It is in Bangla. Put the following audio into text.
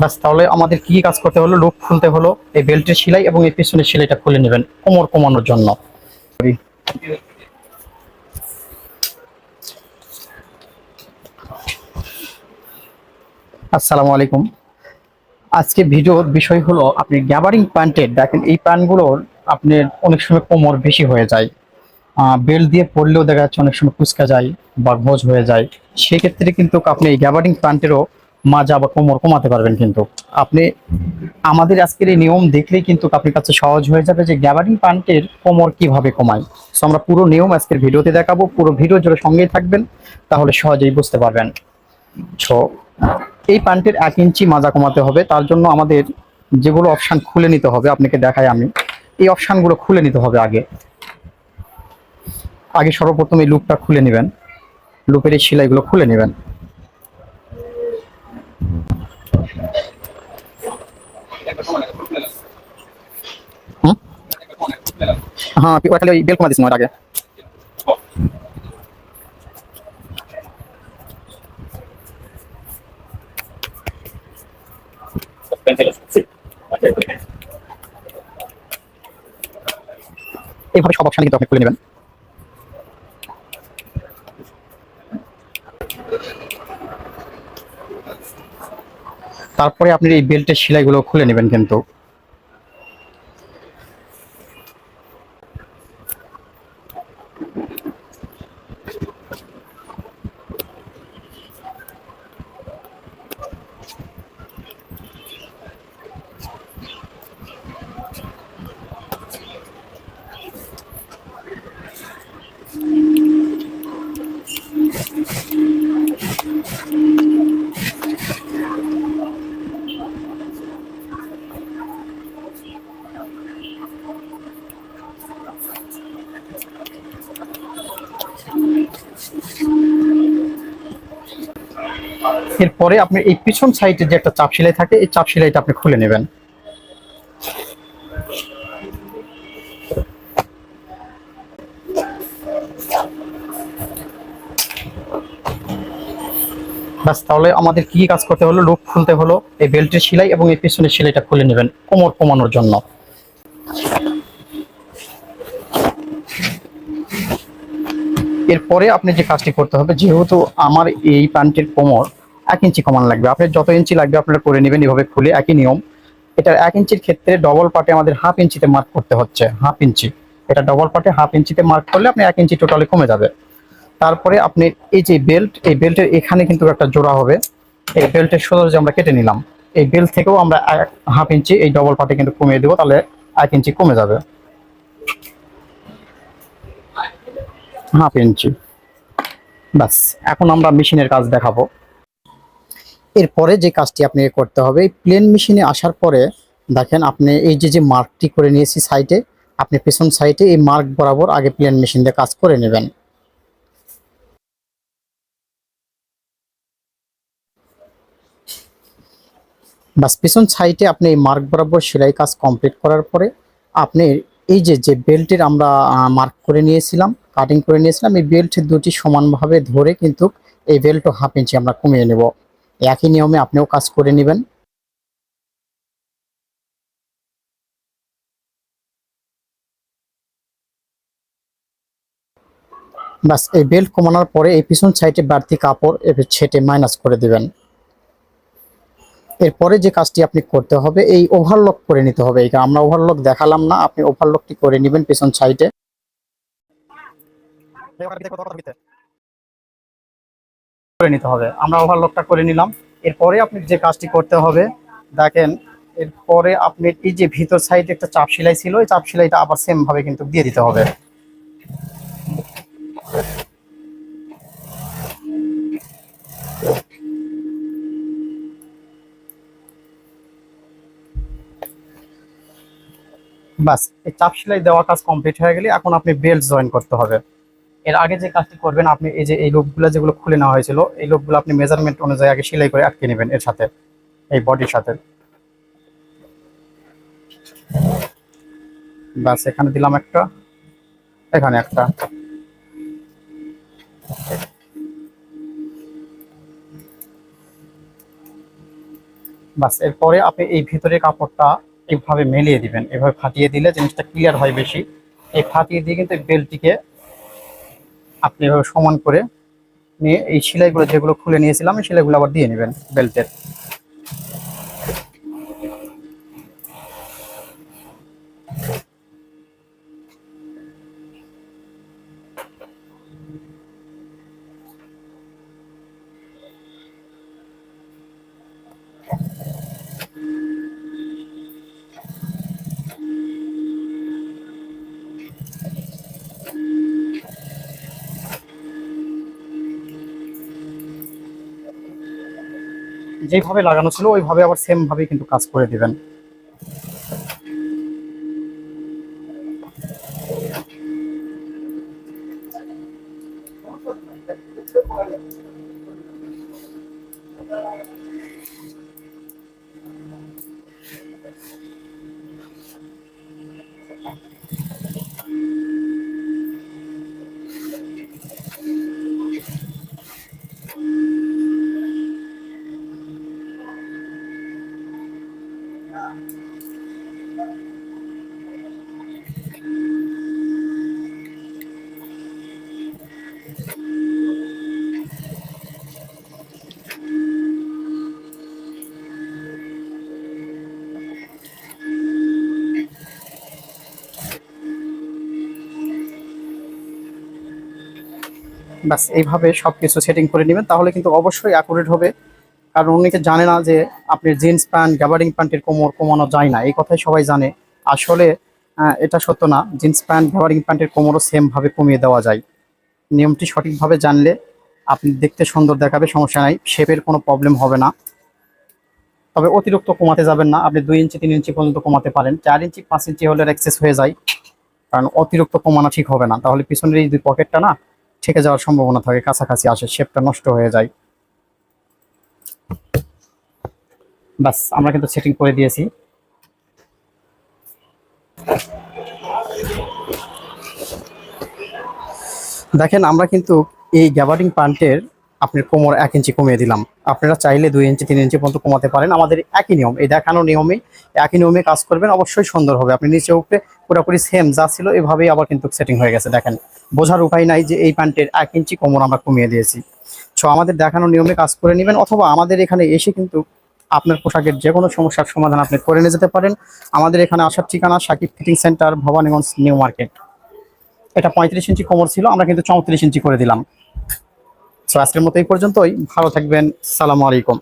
বাস তাহলে আমাদের কি কি কাজ করতে হলো? লুপ খুলতে হলো, এই বেল্টের সেলাই এবং এই পিছনের সেলাইটা খুলে নেবেন, কোমর কমানোর জন্য। আসসালামু আলাইকুম। আজকে ভিডিওর বিষয় হলো, আপনি গ্যাবারিং প্যান্টের দেখেন, এই প্যান্টগুলোর আপনার অনেক সময় কোমর বেশি হয়ে যায়। বেল্ট দিয়ে পরলেও দেখা যাচ্ছে অনেক সময় কুচকা যায় বা ঘোজ হয়ে যায়। সেক্ষেত্রে কিন্তু আপনি এই গ্যাবারিং প্যান্টেরও মাজা বা কোমর কমাতে পারবেন কিন্তু। আপনি আমাদের আজকের এই নিয়ম দেখলেই কিন্তু আপনার কাছে সহজ হয়ে যাবে যে গ্যাবারিং প্যান্টের কোমর কীভাবে কমায় সো আমরা পুরো নিয়ম আজকের ভিডিওতে দেখাবো, পুরো ভিডিও জুড়ে সঙ্গেই থাকবেন, তাহলে সহজেই বুঝতে পারবেন। সো এই প্যান্টের এক ইঞ্চি মাজা কমাতে হবে, তার জন্য আমাদের যেগুলো অপশান খুলে নিতে হবে, আপনাকে দেখাই আমি। এই অপশানগুলো খুলে নিতে হবে আগে। আগে সর্বপ্রথম এই লুপটা খুলে নেবেন। লুপের এই সেলাইগুলো খুলে নেবেন? হ্যাঁ খালি ওই বেল দিস আগে। এইভাবে সব অপশানে কিন্তু আপনি খুলে নেবেন। তারপরে আপনি এই বেল্টের সেলাইগুলো খুলে নেবেন কিন্তু। এরপরে আপনি এই পিছন সাইডে যে একটা চাপ সেলাই থাকে, এই চাপ সেলাইটা আপনি খুলে নেবেন। বাস তাহলে আমাদের কি কাজ করতে হলো? লুপ খুলতে হলো, এই বেল্টের সেলাই এবং এই পিছনের সেলাইটা খুলে নেবেন কোমর কমানোর জন্য। এরপরে আপনি যে কাজটি করতে হবে, যেহেতু আমার এই প্যান্টের কোমর এক ইঞ্চি কমান লাগবে। আপনার যত ইঞ্চি লাগবে আপনারা করে নেবেন এভাবে খুলে, একই নিয়ম। এটার এক ইঞ্চির ক্ষেত্রে ডবল পার্টে আমাদের হাফ ইঞ্চিতে মার্ক করতে হচ্ছে হাফ ইঞ্চি। এটা ডবল পার্টে হাফ ইঞ্চিতে মার্ক করলে আপনি এক ইঞ্চি টোটালি কমে যাবে। তারপরে আপনি এই যে বেল্ট এই বেল্টের এখানে কিন্তু একটা জোড়া হবে। এই বেল্টের সোজা যে আমরা কেটে নিলাম, এই বেল্ট থেকেও আমরা হাফ ইঞ্চি এই ডবল পার্টে কিন্তু কমিয়ে দেবো, তাহলে এক ইঞ্চি কমে যাবে। Half inch. ব্যাস, এখন আমরা মেশিনের কাজ দেখাবো। এরপরে যে কাজটি আপনাকে করতে হবে প্লেন মেশিনে আসার পরে দেখেন আপনি এই যে যে মার্কটি করে নিয়েছি সাইটে আপনি পেছন সাইটে এই মার্ক বরাবর আগে প্লেন মেশিন দিয়ে কাজ করে নেবেন। বাস পেছন সাইটে আপনি এই মার্ক বরাবর সেলাই কাজ কমপ্লিট করার পরে আপনি এই যে যে বেল্টের আমরা মার্ক করে নিয়েছিলাম কাটিং করে নিয়েছিলাম, এই বেল্ট দুটি সমানভাবে ধরে কিন্তু এই বেল্টও হাফ ইঞ্চি আমরা কমিয়ে নেব। একই নিয়মে আপনিও কাজ করে নেবেন। বাস এই বেল্ট কমানোর পরে এই পিছন সাইডে বাড়তি কাপড় ছেটে মাইনাস করে দিবেন। এরপরে যে কাজটি আপনি করতে হবে, এই ওভারলক করে নিতে হবে। এটা আমরা ওভারলক দেখালাম না, আপনি ওভারলকটি করে নেবেন পেছন সাইডে। করে নিতে হবে। আমরা ওভারলকটা করে নিলাম। এরপরে আপনি যে কাজটি করতে হবে, দেখেন, এরপরে আপনি এই যে ভিতর সাইডে একটা চাপ সেলাই ছিল, এই চাপ সেলাইটা আবার সেম ভাবে কিন্তু দিয়ে দিতে হবে। বাস এই চাপ সেলাই দেওয়া কাজ কমপ্লিট হয়ে গেলে এখন আপনি বেল্ট জয়েন করতে হবে। এর আগে যে কাজটি করবেন, আপনি এই যে এই লোকগুলো যেগুলো খুলে নেওয়া হয়েছিল, এই লোকগুলো আপনি মেজারমেন্ট অনুযায়ী আগে সেলাই করে আটকে নেবেন এর সাথে, এই বডির সাথে। বাস, এখানে দিলাম একটা, এখানে একটা। বাস, এরপরে আপনি এই ভিতরে কাপড়টা এইভাবে মেলিয়ে দিবেন, এভাবে ফাটিয়ে দিলে জিনিসটা ক্লিয়ার হয় বেশি। এই ফাটিয়ে দিয়ে কিন্তু বেলটিকে আপনি এভাবে সমান করে নিয়ে এই সেলাইগুলো যেগুলো খুলে নিয়েছিলাম, সেলাইগুলো আবার দিয়ে নেবেন বেল্টের। যেভাবে লাগানো ছিল ওইভাবে আবার সেম ভাবে কিন্তু কাজ করে দিবেন। ব্যাস, এইভাবে সব কিছু সেটিং করে নেবেন, তাহলে কিন্তু অবশ্যই অ্যাকুরেট হবে। কারণ অনেকে জানে না যে আপনি জিন্স প্যান্ট গ্যাবারিং প্যান্টের কোমর কমানো যায় না, এই কথাই সবাই জানে। আসলে এটা সত্য না জিন্স প্যান্ট গ্যাবারিং প্যান্টের কোমরও সেমভাবে কমিয়ে দেওয়া যায়। নিয়মটি সঠিকভাবে জানলে আপনি দেখতে সুন্দর দেখাবে, সমস্যা নাই শেপের কোনো প্রবলেম হবে না। তবে অতিরিক্ত কমাতে যাবেন না, আপনি দুই ইঞ্চি, তিন ইঞ্চি পর্যন্ত কমাতে পারেন, চার ইঞ্চি, পাঁচ ইঞ্চি হলে এক্সেস হয়ে যায়। কারণ অতিরিক্ত কমানো ঠিক হবে না, তাহলে পিছনের এই দুই পকেটটা না ঠেকে যাওয়ার সম্ভাবনা থাকে, কাছাকাছি আসে, শেপটা নষ্ট হয়ে যায়। বাস আমরা কিন্তু সেটিং করে দিয়েছি। দেখেন, আমরা কিন্তু এই গ্যাবার্ডিং প্যান্টের আপনার কোমর এক ইঞ্চি কমিয়ে দিলাম। আপনারা চাইলে দুই ইঞ্চি তিন ইঞ্চি পর্যন্ত কমাতে পারেন। আমাদের একই নিয়ম, এই দেখানো নিয়মে, একই নিয়মে কাজ করবেন, অবশ্যই সুন্দর হবে। আপনি নিচে উপরে পুরোপুরি সেম যা ছিল, এভাবেই আবার কিন্তু সেটিং হয়ে গেছে। দেখেন, বোঝার উপায় নাই যে এই প্যান্টের এক ইঞ্চি কোমর আমরা কমিয়ে দিয়েছি। সো আমাদের দেখানো নিয়মে কাজ করে নেবেন, অথবা আমাদের এখানে এসে কিন্তু আপনার পোশাকের যে কোনো সমস্যার সমাধান আপনি করে নিয়ে যেতে পারেন। আমাদের এখানে আসার ঠিকানা Sakib fitting centre, Bhabaniganj, new market. এটা পঁয়ত্রিশ ইঞ্চি কোমর ছিল, আমরা কিন্তু চৌত্রিশ ইঞ্চি করে দিলাম। সো আজকের মতো এই পর্যন্তই। ভালো থাকবেন। সালামু আলাইকুম।